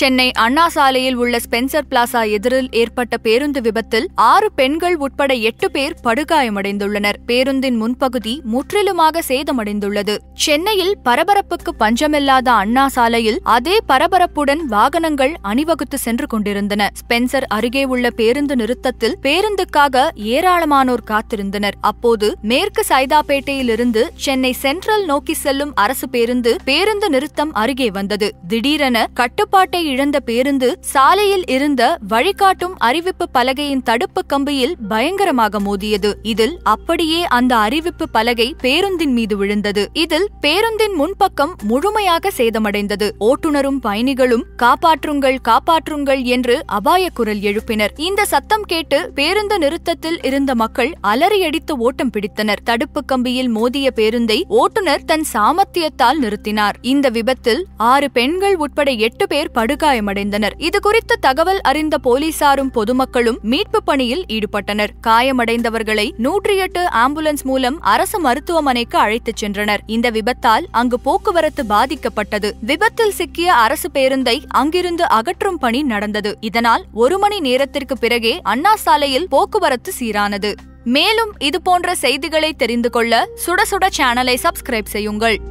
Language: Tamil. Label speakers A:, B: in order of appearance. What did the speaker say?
A: சென்னை அண்ணா சாலையில் உள்ள ஸ்பென்சர் பிளாசா எதிரில் ஏற்பட்ட பேருந்து விபத்தில் ஆறு பெண்கள் உட்பட எட்டு பேர் படுகாயமடைந்துள்ளனர். பேருந்தின் முன்பகுதி முற்றிலுமாக சேதமடைந்துள்ளது. சென்னையில் பரபரப்புக்கு பஞ்சமில்லாத அண்ணா சாலையில் அதே பரபரப்புடன் வாகனங்கள் அணிவகுத்து சென்று கொண்டிருந்தன. ஸ்பென்சர் அருகே உள்ள பேருந்து நிறுத்தத்தில் பேருந்துக்காக ஏராளமானோர் காத்திருந்தனர். அப்போது மேற்கு சைதாப்பேட்டையிலிருந்து சென்னை சென்ட்ரல் நோக்கி செல்லும் அரசு பேருந்து பேருந்து நிறுத்தம் அருகே வந்தது. திடீரென கட்டுப்பாட்டை இழந்த பேருந்து சாலையில் இருந்த வழிகாட்டும் அறிவிப்பு பலகையின் தடுப்பு கம்பியில் பயங்கரமாக மோதியது. இதில் அப்படியே அந்த அறிவிப்பு பலகை பேருந்தின் மீது விழுந்தது. இதில் பேருந்தின் முன்பக்கம் முழுமையாக சேதமடைந்தது. ஓட்டுநரும் பயணிகளும் காப்பாற்றுங்கள் காப்பாற்றுங்கள் என்று அபாய குரல் எழுப்பினர். இந்த சத்தம் கேட்டு பேருந்து நிறுத்தத்தில் இருந்த மக்கள் அலறியடித்து ஓட்டம் பிடித்தனர். தடுப்பு கம்பியில் மோதிய பேருந்தை ஓட்டுநர் தன் சாமர்த்தியத்தால் நிறுத்தினார். இந்த விபத்தில் ஆறு பெண்கள் உட்பட எட்டு பேர் படுகாயமடைந்தனர் இதுகுறித்து தகவல் அறிந்த போலீசாரும் பொதுமக்களும் மீட்பு பணியில் ஈடுபட்டனர். காயமடைந்தவர்களை நூற்றி எட்டு ஆம்புலன்ஸ் மூலம் அரசு மருத்துவமனைக்கு அழைத்துச் சென்றனர். இந்த விபத்தால் அங்கு போக்குவரத்து பாதிக்கப்பட்டது. விபத்தில் சிக்கிய அரசு பேருந்தை அங்கிருந்து அகற்றும் பணி நடந்தது. இதனால் ஒரு மணி நேரத்திற்கு பிறகே அண்ணா சாலையில் போக்குவரத்து சீரானது. மேலும் இதுபோன்ற செய்திகளை தெரிந்து கொள்ள சுட சுட சேனலை சப்ஸ்கிரைப் செய்யுங்கள்.